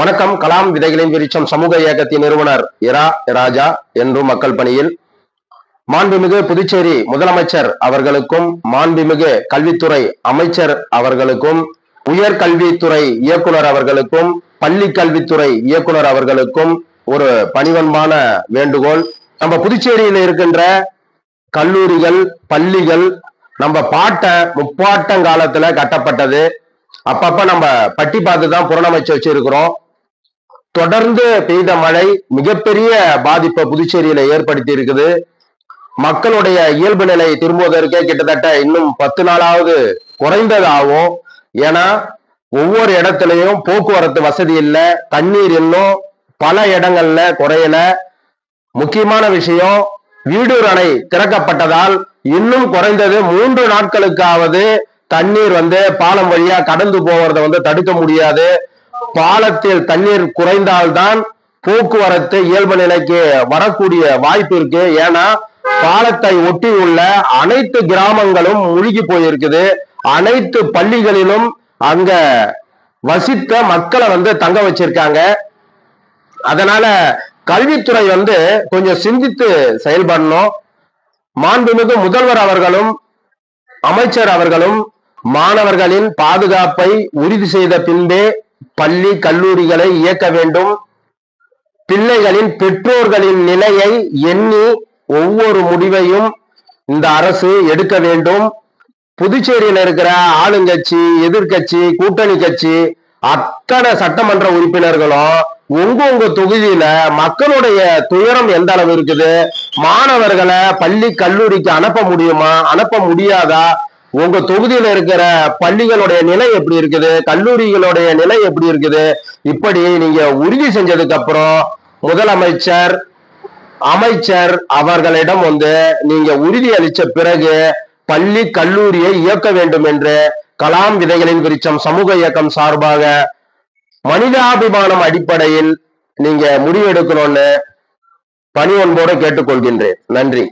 வணக்கம். கலாம் விதைகளின் விரிச்சம் சமூக இயக்கத்தின் நிறுவனர் இரா ராஜா என்றும் மக்கள் பணியில் மாண்புமிகு புதுச்சேரி முதலமைச்சர் அவர்களுக்கும் மாண்புமிகு கல்வித்துறை அமைச்சர் அவர்களுக்கும் உயர்கல்வித்துறை இயக்குனர் அவர்களுக்கும் பள்ளி கல்வித்துறை இயக்குனர் அவர்களுக்கும் ஒரு பணிவன்பான வேண்டுகோள். நம்ம புதுச்சேரியில் இருக்கின்ற கல்லூரிகள் பள்ளிகள் நம்ம பாட்ட முப்பாட்டங்காலத்துல கட்டப்பட்டது. அப்பப்ப நம்ம பட்டி பார்த்து தான் புறணமைச்சு வச்சிருக்கிறோம். தொடர்ந்து பெய்த மழை மிகப்பெரிய பாதிப்பை புதுச்சேரியில ஏற்படுத்தி இருக்குது மக்களுடைய இயல்பு நிலை திரும்புவதற்கே கிட்டத்தட்ட இன்னும் பத்து நாளாவது குறைந்ததாகும் ஏன்னா ஒவ்வொரு இடத்துலையும் போக்குவரத்து வசதி இல்லை தண்ணீர் இன்னும் பல இடங்கள்ல குறையல. முக்கியமான விஷயம் வீடூர் அணை திறக்கப்பட்டதால் இன்னும் குறைந்தது மூன்று நாட்களுக்காவது தண்ணீர் வந்து பாலம் வழியா கடந்து போவதை வந்து தடுக்க முடியாது. பாலத்தில் தண்ணீர் குறைந்தால்தான் போக்குவரத்து இயல்பு நிலைக்கு வரக்கூடிய வாய்ப்பு இருக்கு. ஏன்னா பாலத்தை ஒட்டி உள்ள அனைத்து கிராமங்களும் முழுகி போயிருக்குது. அனைத்து பள்ளிகளிலும் அங்க வசித்த மக்களை வந்து தங்க வச்சிருக்காங்க. அதனால கல்வித்துறை வந்து கொஞ்சம் சிந்தித்து செயல்படணும். மாண்புமிகு முதல்வர் அவர்களும் அமைச்சர் அவர்களும் மாணவர்களின் பாதுகாப்பை உறுதி செய்த பின்பே பள்ளி கல்லூரிகளை இயக்க வேண்டும். பிள்ளைகளின் பெற்றோர்களின் நிலையை எண்ணி ஒவ்வொரு முடிவையும் இந்த அரசு எடுக்க வேண்டும். புதுச்சேரியில் இருக்கிற ஆளுங்கட்சி எதிர்கட்சி கூட்டணி கட்சி அத்தனை சட்டமன்ற உறுப்பினர்களும் உங்க உங்க தொகுதியில மக்களுடைய துயரம் எந்த அளவு இருக்குது? மாணவர்களை பள்ளி கல்லூரிக்கு அனுப்ப முடியுமா? அனுப்ப முடியாதா? உங்க தொகுதியில இருக்கிற பள்ளிகளுடைய நிலை எப்படி இருக்குது? கல்லூரிகளுடைய நிலை எப்படி இருக்குது? இப்படி நீங்க உறுதி செஞ்சதுக்கு அப்புறம் முதலமைச்சர் அமைச்சர் அவர்களிடம் வந்து நீங்க உறுதி அளிச்ச பிறகு பள்ளி கல்லூரியை இயக்க வேண்டும் என்று கலாம் விதைகளின் விருச்சம் சமூக இயக்கம் சார்பாக மனிதாபிமானம் அடிப்படையில் நீங்க முடிவெடுக்கணும்னு பணி ஒன்போடு கேட்டுக்கொள்கின்றேன். நன்றி.